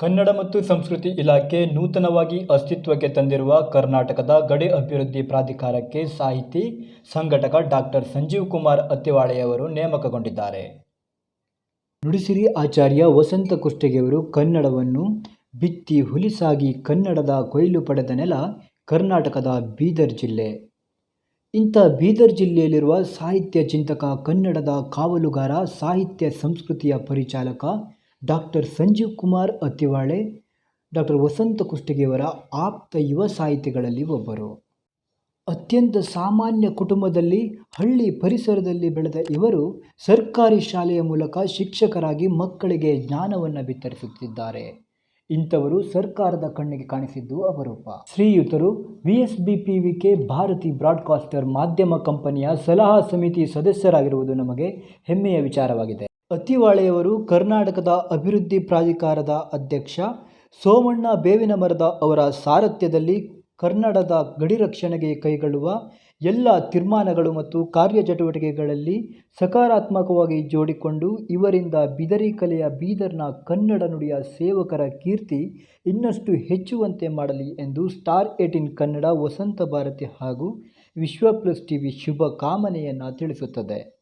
ಕನ್ನಡ ಮತ್ತು ಸಂಸ್ಕೃತಿ ಇಲಾಖೆ ನೂತನವಾಗಿ ಅಸ್ತಿತ್ವಕ್ಕೆ ತಂದಿರುವ ಕರ್ನಾಟಕದ ಗಡಿ ಅಭಿವೃದ್ಧಿ ಪ್ರಾಧಿಕಾರಕ್ಕೆ ಸಾಹಿತಿ ಸಂಘಟಕ ಡಾಕ್ಟರ್ ಸಂಜೀವ್ ಕುಮಾರ್ ಅತ್ತಿವಾಳೆಯವರು ನೇಮಕಗೊಂಡಿದ್ದಾರೆ. ನುಡಿಸಿರಿ ಆಚಾರ್ಯ ವಸಂತ ಕುಷ್ಟಗಿಯವರು ಕನ್ನಡವನ್ನು ಬಿತ್ತಿ ಹುಲಿಸಾಗಿ ಕನ್ನಡದ ಕೊಯ್ಲು ಪಡೆದ ನೆಲ ಕರ್ನಾಟಕದ ಬೀದರ್ ಜಿಲ್ಲೆ. ಇಂಥ ಬೀದರ್ ಜಿಲ್ಲೆಯಲ್ಲಿರುವ ಸಾಹಿತ್ಯ ಚಿಂತಕ ಕನ್ನಡದ ಕಾವಲುಗಾರ ಸಾಹಿತ್ಯ ಸಂಸ್ಕೃತಿಯ ಪರಿಚಾಲಕ ಡಾಕ್ಟರ್ ಸಂಜೀವ್ ಕುಮಾರ್ ಅತಿವಾಳೆ, ಡಾಕ್ಟರ್ ವಸಂತ ಕುಷ್ಟಗಿಯವರ ಆಪ್ತ ಯುವ ಸಾಹಿತಿಗಳಲ್ಲಿ ಒಬ್ಬರು. ಅತ್ಯಂತ ಸಾಮಾನ್ಯ ಕುಟುಂಬದಲ್ಲಿ, ಹಳ್ಳಿ ಪರಿಸರದಲ್ಲಿ ಬೆಳೆದ ಇವರು ಸರ್ಕಾರಿ ಶಾಲೆಯ ಮೂಲಕ ಶಿಕ್ಷಕರಾಗಿ ಮಕ್ಕಳಿಗೆ ಜ್ಞಾನವನ್ನು ಬಿತ್ತರಿಸುತ್ತಿದ್ದಾರೆ. ಇಂಥವರು ಸರ್ಕಾರದ ಕಣ್ಣಿಗೆ ಕಾಣಿಸಿದ್ದು ಅಪರೂಪ. ಶ್ರೀಯುತರು V S B P V K Bharati broadcaster ಮಾಧ್ಯಮ ಕಂಪನಿಯ ಸಲಹಾ ಸಮಿತಿ ಸದಸ್ಯರಾಗಿರುವುದು ನಮಗೆ ಹೆಮ್ಮೆಯ ವಿಚಾರವಾಗಿದೆ. ಅತಿವಾಳೆಯವರು ಕರ್ನಾಟಕದ ಅಭಿವೃದ್ಧಿ ಪ್ರಾಧಿಕಾರದ ಅಧ್ಯಕ್ಷ ಸೋಮಣ್ಣ ಬೇವಿನ ಮರದ ಅವರ ಸಾರಥ್ಯದಲ್ಲಿ ಕನ್ನಡದ ಗಡಿ ರಕ್ಷಣೆಗೆ ಕೈಗೊಳ್ಳುವ ಎಲ್ಲ ತೀರ್ಮಾನಗಳು ಮತ್ತು ಕಾರ್ಯಚಟುವಟಿಕೆಗಳಲ್ಲಿ ಸಕಾರಾತ್ಮಕವಾಗಿ ಜೋಡಿಕೊಂಡು ಇವರಿಂದ ಬಿದರಿ ಕಲೆಯ ಬೀದರ್ನ ಕನ್ನಡ ನುಡಿಯ ಸೇವಕರ ಕೀರ್ತಿ ಇನ್ನಷ್ಟು ಹೆಚ್ಚುವಂತೆ ಮಾಡಲಿ ಎಂದು ಸ್ಟಾರ್ ಏಟಿನ್ ಕನ್ನಡ ವಸಂತ ಭಾರತಿ ಹಾಗೂ ವಿಶ್ವ ಪ್ಲಸ್ ಟಿವಿ ಶುಭ ಕಾಮನೆಯನ್ನು ತಿಳಿಸುತ್ತದೆ.